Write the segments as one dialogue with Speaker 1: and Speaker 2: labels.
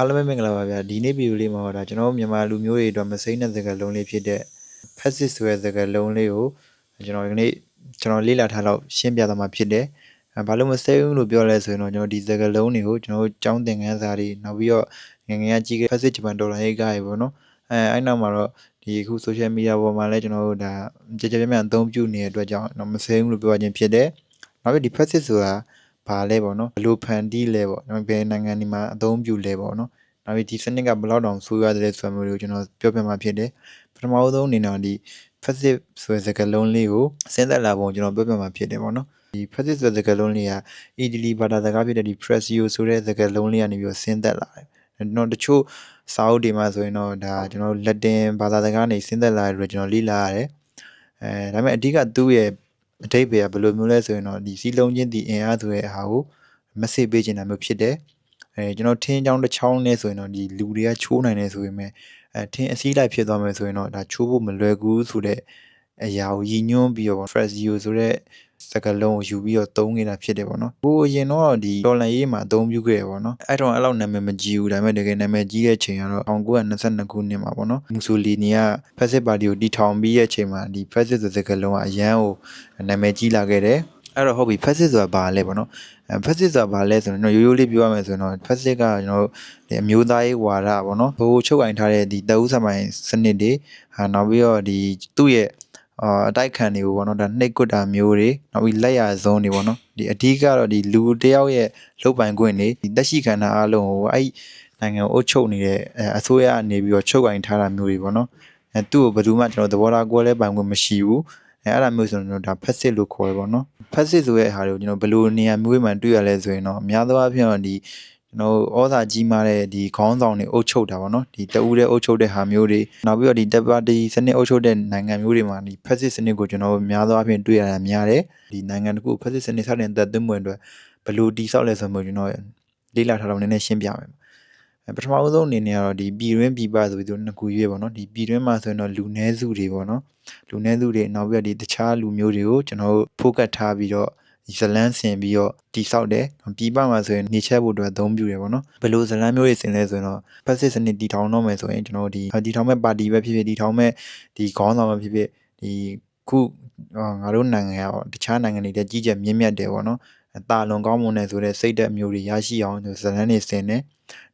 Speaker 1: အားလုံးပဲမင်္ဂလာပါဗျာဒီနေ့ဗီဒီယိုလေးမှာတော့ဒါကျွန်တော်တို့မြန်မာလူမျိုးတွေအတွက်မစိမ့်တဲ့စကားလုံးလေးဖြစ်တဲ့ passive ဆိုတဲ့စကားလုံးလေးကိုကျွန်တော်ဒီနေ့ကျွန်တော်လေ့လာထားတော့ရှင်းပြသွားမှာဖြစ်တယ်အဲဘာလို့မစိမ့်ဘူးလို့ပြောလဲဆိုရင်တော့ကျွန်တော်ဒီစကားလုံးတွေကိုကျွန်တော်တို့ကျောင်းသင်ခန်းစာတွေနောက်ပြီးတော့ငယ်ငယ်ကကြီးခဲ့ passive ဂျပန်ဒေါ်လာရေးကားရေပေါ့နော်အဲအဲ့နောက်မှာတော့ဒီအခု social media ပေါ်မှာလည်းကျွန်တော်တို့ဒါကြကြပြန့်ပြန့်အသုံးပြုနေတဲ့အတွက်ကြောင့်တော့မစိမ့်ဘူးလို့ပြောရခြင်းဖြစ်တယ်နောက်ပြီးဒီ passive ဆိုတာ ဘာလဲပေါ့နော်ဘယ်လိုဖန်တီးလဲပေါ့ကျွန်တော်ဘယ်နိုင်ငံဒီမှာအသုံးပြုလဲပေါ့နော်နောက်ပြီးဒီစနစ်ကဘယ်လောက်တောင်ဆိုးရတယ်ဆိုတာမျိုးတွေကိုကျွန်တော်ပြောပြမှာဖြစ်တယ်ပထမဆုံးအနေနဲ့ဒီ passive ဆိုတဲ့စကားလုံးလေးကိုစဉ်းစားလာပုံကျွန်တော်ပြောပြမှာဖြစ်တယ်ပေါ့နော်ဒီ passive ဆိုတဲ့စကားလုံးလေးကအီတလီဘာသာစကားဖြစ်တဲ့ဒီ pressio ဆိုတဲ့စကားလုံးလေးကနေပြီးတော့စဉ်းသက်လာတယ်ကျွန်တော်တချို့စာအုပ်တွေမှာဆိုရင်တော့ဒါကျွန်တော်လက်တင်ဘာသာစကားနေစဉ်းသက်လာတယ်ကျွန်တော်လေ့လာရတယ်အဲဒါပေမဲ့အဓိကသူ့ရဲ့ အတိတ်ပဲဘယ်လိုမျိုးလဲဆိုရင်တော့ဒီစီလုံးချင်းဒီအင်အားဆိုတဲ့အားကို message ပေးချင်တာမျိုးဖြစ်တယ်အဲကျွန်တော်ထင်းချောင်းတစ်ချောင်းနဲ့ဆိုရင်တော့ဒီလူတွေကချိုးနိုင်တယ်ဆိုပေမဲ့အဲထင်းအစည်းလိုက်ဖြစ်သွားမယ်ဆိုရင်တော့ဒါချိုးဖို့မလွယ်ဘူးဆိုတဲ့ အရာကိုရည်ညွှန်းပြီးတော့ Fresio ဆိုတဲ့စကားလုံးကိုယူပြီးတော့သုံးနေတာဖြစ်တယ်ပေါ့နော်။ဟိုအရင်တော့ဒီဒေါ်လာရေးမှာအသုံးပြုခဲ့ရပေါ့နော်။အဲ့တော့အဲ့လောက်နာမည်မကြီးဘူးဒါပေမဲ့တကယ်နာမည်ကြီးတဲ့ချိန်ကတော့1922ခုနှစ်မှာပေါ့နော်။မူဆိုလီနီက Fascist Party ကိုတီထောင်ပြီးရဲ့ချိန်မှာဒီ Fascist ဆိုတဲ့စကားလုံးကအရန်ကိုနာမည်ကြီးလာခဲ့တယ်။အဲ့တော့ဟုတ်ပြီ Fascist ဆိုတာဘာလဲပေါ့နော်။အဲ Fascist ဆိုတာဘာလဲဆိုတော့ရိုးရိုးလေးပြောရမယ်ဆိုရင်တော့ Fascist ကကျွန်တော်တို့ဒီအမျိုးသားရေးဝါဒပေါ့နော်။ဟိုချုပ်ကင်ထားတဲ့ဒီတအုပ်ဆမိုင်စနစ်တွေဟာနောက်ပြီးတော့ဒီသူ့ရဲ့ အာအတိုက်ခံတွေကိုပေါ့နော်ဒါနှိပ်ကွတ်တာမျိုးတွေနောက်ပြီးလက်ရဇုံးတွေပေါ့နော်ဒီအဓိကတော့ဒီလူတယောက်ရဲ့လုတ်ပိုင်ခွင့်တွေဒီတက်ရှိခန္ဓာအလုံးကိုအဲ့နိုင်ငံကိုအုပ်ချုပ်နေတဲ့အစိုးရအနေပြီးတော့ချုပ်ကင်ထားတာမျိုးတွေပေါ့နော်အဲသူ့ကိုဘယ်သူမှကျွန်တော်သဘောထားကွဲလဲပိုင်ခွင့်မရှိဘူးအဲအဲ့ဒါမျိုးဆိုတော့ဒါ passive လို့ခေါ်တယ်ပေါ့နော် passive ဆိုတဲ့ဟာတွေကိုကျွန်တော်ဘယ်လိုနေရာမျိုးမှတွေ့ရလဲဆိုရင်တော့အများသောအားဖြင့်တော့ဒီ ကျွန်တော်ဩဇာကြီးမားတဲ့ဒီခေါင်းဆောင်တွေအုပ်ချုပ်တာပေါ့နော်ဒီတအူးတဲ့အုပ်ချုပ်တဲ့ဟာမျိုးတွေနောက်ပြီးတော့ဒီတပ်ပါတီစနစ်အုပ်ချုပ်တဲ့နိုင်ငံမျိုးတွေမှာဒီ passive စနစ်ကိုကျွန်တော်များသောအားဖြင့်တွေ့ရတာများတယ်ဒီနိုင်ငံတစ်ခု passive စနစ်စတင်သက်သွင်းမှုအတွက်ဘယ်လိုတည်ဆောက်လဲဆိုမှကျွန်တော်လေ့လာထားတော့နည်းနည်းရှင်းပြမယ်ပထမဦးဆုံးအနေနဲ့ကတော့ဒီပြည်တွင်းပြည်ပဆိုပြီးတော့နှစ်ခုရွေးပေါ့နော်ဒီပြည်တွင်းမှာဆိုရင်တော့လူနည်းစုတွေပေါ့နော်လူနည်းစုတွေနောက်ပြီးတော့ဒီတခြားလူမျိုးတွေကိုကျွန်တော်တို့ဖိုကတ်ထားပြီးတော့ ဒီဇလန်းဆင်ပြီးတော့တိဆောက်တယ်ပြည်ပမှာဆိုရင်နေချက်ဖို့အတွက်အသုံးပြုတယ်ပေါ့နော်ဘယ်လိုဇလန်းမျိုးတွေဆင်လဲဆိုရင်တော့ဖက်စစ်စနစ်တီထောင်တော့မယ်ဆိုရင်ကျွန်တော်ဒီတီထောင်မဲ့ပါတီပဲဖြစ်ဖြစ်တီထောင်မဲ့ဒီခေါင်းဆောင်ပဲဖြစ်ဖြစ်ဒီခုငါတို့နိုင်ငံကတခြားနိုင်ငံတွေတက်ကြီးကျယ်မြင့်မြတ်တယ်ပေါ့နော် တာလွန်ကောင်းမွန်တယ်ဆိုတဲ့စိတ်သက်မျိုးတွေရရှိအောင်ဇလန်းတွေဆင်တယ်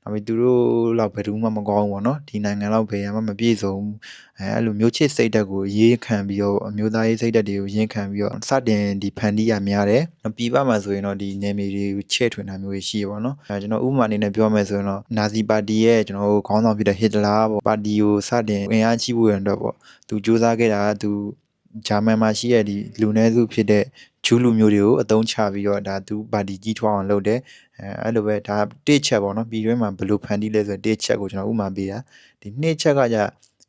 Speaker 1: နောက်ပြီးသူတို့လောက်ဘယ်သူမှမကောင်းဘူးပေါ့နော်ဒီနိုင်ငံလောက်ဘယ်မှမပြည့်စုံဘူးအဲအဲ့လိုမျိုးချစ်စိတ်ဓာတ်ကိုရေးခံပြီးတော့အမျိုးသားရေးစိတ်ဓာတ်တွေကိုရင်းခံပြီးတော့စတင်ဒီဖန်တီးရများတယ်ပြည်ပမှာဆိုရင်တော့ဒီနယ်မြေတွေကိုချဲ့ထွင်တာမျိုးရှိရပေါ့နော်အဲကျွန်တော်ဥပမာအနေနဲ့ပြောမယ်ဆိုရင်တော့နာဇီပါတီရဲ့ကျွန်တော်တို့ခေါင်းဆောင်ဖြစ်တဲ့ဟစ်တလာပေါ့ပါတီကိုစတင်အင်အားကြီးဖို့ရတဲ့ပေါ့သူစူးစမ်းခဲ့တာကသူ ဂျာမန်မှာရှိတဲ့ဒီလူနည်းစုဖြစ်တဲ့ဂျူးလူမျိုးတွေကိုအသုံးချပြီးတော့ဒါသူပါတီကြီးထွားအောင်လုပ်တယ်အဲအဲ့လိုပဲဒါတစ်ချက်ပေါ့နော်ပြည်တွင်းမှာဘယ်လိုဖန်တီးလဲဆိုတော့တစ်ချက်ကိုကျွန်တော်ဥမာပေးတာဒီနှစ်ချက်ကကြ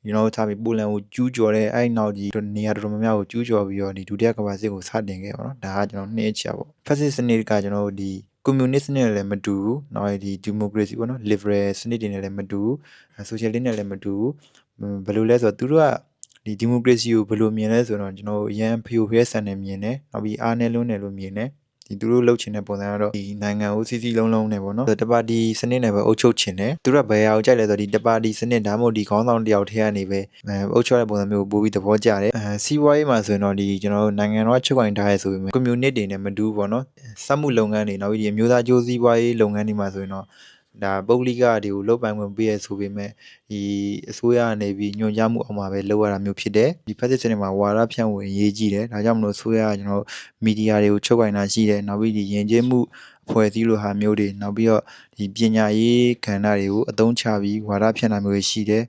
Speaker 1: ကျွန်တော်ထားပြီးပိုလန်ကိုကျူးကျော်တဲ့အဲ့နောက်ကြီးနေရာတော်တော်များများကိုကျူးကျော်ပြီးတော့ဒီဒုတိယကမ္ဘာစစ်ကိုစတင်ခဲ့ပါတော့ဒါကကျွန်တော်နှစ်ချက်ပေါ့ဖက်စစ်စနစ်ကကျွန်တော်ဒီကွန်မြူနစ်စနစ်နဲ့လည်းမတူဘူး။နောက်ဒီဒီမိုကရေစီပေါ့နော် liberal စနစ်တွေနဲ့လည်းမတူဘူး။ socialist နဲ့လည်းမတူဘူး။ဘယ်လိုလဲဆိုတော့သူတို့က ဒီဒီမိုကရေစီကိုဘယ်လိုမြင်လဲဆိုတော့ကျွန်တော်အရန်ဖျို့ဖျဲဆန်နေမြင်တယ်နောက်ပြီးအားနဲ့လုံးတယ်လို့မြင်တယ်ဒီသူတို့လှုပ်ချင်တဲ့ပုံစံကတော့ဒီနိုင်ငံကိုစီစီလုံးလုံးနဲ့ပေါ့နော်တပါတီစနစ်နဲ့ပဲအုပ်ချုပ်ချင်တယ်သူတို့ကဘယ်ဟာကိုကြိုက်လဲဆိုတော့ဒီတပါတီစနစ်ဒါမှမဟုတ်ဒီခေါင်းဆောင်တယောက်ထဲကနေပဲအုပ်ချုပ်တဲ့ပုံစံမျိုးကိုပို့ပြီးသဘောကျတယ်အဲစီးပွားရေးမှာဆိုရင်တော့ဒီကျွန်တော်တို့နိုင်ငံတော်ချုပ်ကိုင်ထားရဲဆိုပေမဲ့ကွန်မြူနစ်တွေနဲ့မတူဘူးပေါ့နော်စက်မှုလုပ်ငန်းတွေနောက်ပြီးဒီအမျိုးသားကြိုးစည်းပွားရေးလုပ်ငန်းတွေမှာဆိုရင်တော့ ဒါပုဂ္ဂလိကတွေကိုလုတ်ပိုင်ဝင်ပေးရဆိုပေမဲ့ဒီအစိုးရကနေပြီးညွှန်ကြားမှုအောက်မှာပဲလုပ်ရတာမျိုးဖြစ်တယ်ဒီဖက်စစ်စနစ်မှာဝါဒဖြန့်ဝေရေးကြည့်တယ်ဒါကြောင့်မလို့အစိုးရကကျွန်တော်မီဒီယာတွေကိုချုပ်ကင်တာရှိတယ်နောက်ပြီးဒီယဉ်ကျေးမှုအဖွဲ့အစည်းလိုဟာမျိုးတွေနောက်ပြီးတော့ဒီပညာရေးကဏ္ဍတွေကိုအသုံးချပြီးဝါဒဖြန့်တာမျိုးတွေရှိတယ်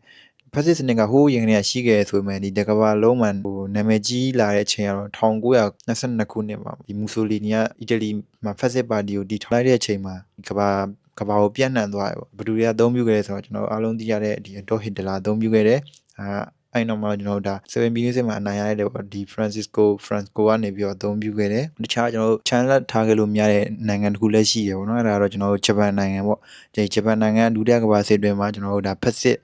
Speaker 1: ဖက်စစ်စနစ်ကဟိုးရင်ကနေရှိခဲ့ဆိုပေမဲ့ဒီတကဘာလုံးမှန်ဟိုနာမည်ကြီးလာတဲ့အချိန်ကတော့1922ခုနှစ်မှာဒီမူဆိုလီနီကအီတလီမှာဖက်စစ်ပါတီကိုတည်ထောင်လိုက်တဲ့အချိန်မှာဒီကဘာ ကဘာကိုပြန့်နှံ့သွားတယ်ပေါ့ဘယ်သူတွေကအသုံးပြုခဲ့လဲဆိုတော့ကျွန်တော်အားလုံးသိရတဲ့ဒီဒေါ်ဟစ်တလာအသုံးပြုခဲ့တယ်အာအဲ့နောက်မှာကျွန်တော်တို့ဒါ7 billion စစ်မှာအနိုင်ရတဲ့ပေါ့ဒီ Francisco Franco ကနေပြီးတော့အသုံးပြုခဲ့တယ်တခြားကျွန်တော်တို့ channel ထားခဲ့လို့များတဲ့နိုင်ငံတစ်ခုလည်းရှိရပေါ့နော်အဲ့ဒါကတော့ကျွန်တော်တို့ဂျပန်နိုင်ငံပေါ့ဒီဂျပန်နိုင်ငံဒုတိယကမ္ဘာစစ်တွင်မှာကျွန်တော်တို့ဒါဖက်စစ်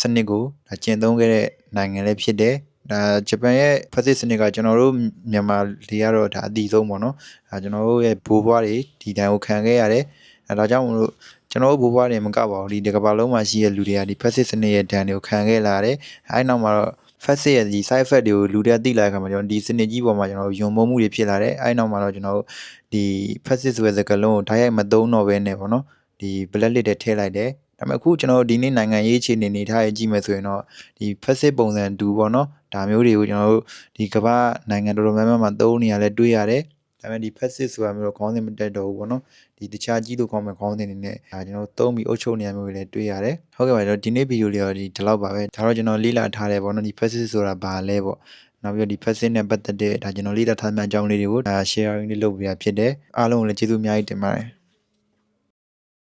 Speaker 1: စနစ်ကိုဒါကျင့်သုံးခဲ့တဲ့နိုင်ငံလည်းဖြစ်တယ်ဒါဂျပန်ရဲ့ဖက်စစ်စနစ်ကကျွန်တော်တို့မြန်မာတွေကတော့ဒါအတီဆုံးပေါ့နော်ဒါကျွန်တော်တို့ရဲ့ဘိုးဘွားတွေဒီတိုင်ကိုခံခဲ့ရတယ် အဲဒါကြောင့်မလို့ကျွန်တော်တို့ဘိုးဘွားတွေမကပါဘူးဒီတစ်ကမ္ဘာလုံးမှာရှိတဲ့လူတွေကဒီ fast စနစ်ရဲ့ဒဏ်တွေကိုခံခဲ့လာတယ်အဲဒီနောက်မှာတော့ fast ရဲ့ဒီ side effect တွေကိုလူတွေကသိလာတဲ့အခါမှာကျွန်တော်ဒီစနစ်ကြီးပေါ်မှာကျွန်တော်ယုံမုံမှုတွေဖြစ်လာတယ်အဲဒီနောက်မှာတော့ကျွန်တော်တို့ဒီ fast ဆိုတဲ့စကားလုံးကိုဓာတ်ရိုက်မသုံးတော့ဘဲနဲ့ပေါ့နော်ဒီ black list တွေထည့်လိုက်တယ်ဒါပေမဲ့အခုကျွန်တော်တို့ဒီနေ့နိုင်ငံရေးအခြေအနေနေထားရေးကြည့်မယ်ဆိုရင်တော့ဒီ fast ပုံစံတူပေါ့နော်ဒါမျိုးတွေကိုကျွန်တော်တို့ဒီကမ္ဘာနိုင်ငံတော်တော်များများမှာသုံးနေရလဲတွေ့ရတယ် ဒါပေမဲ့ဒီ fast ဆိုတာမျိုးတော့ခေါင်းစဉ်မတက်တော့ဘူးပေါ့နော်ဒီတခြားကြီးလို့ခေါ်မဲ့ခေါင်းစဉ်တွေနဲ့ဒါကျွန်တော်တို့သုံးပြီးအုပ်ချုပ်နေရမျိုးတွေလည်းတွေ့ရတယ်ဟုတ်ကဲ့ပါကျွန်တော်ဒီနေ့ဗီဒီယိုလေးတော့ဒီဒီလောက်ပါပဲဒါတော့ကျွန်တော်လေ့လာထားတယ်ပေါ့နော်ဒီ fast ဆိုတာဘာလဲပေါ့နောက်ပြီးတော့ဒီ fast နဲ့ပတ်သက်တဲ့ဒါကျွန်တော်လေ့လာထားမှအကြောင်းလေးတွေကိုဒါ sharing လေးလုပ်ပေးရဖြစ်တယ်အားလုံးကိုလည်းကျေးဇူးအများကြီးတင်ပါတယ်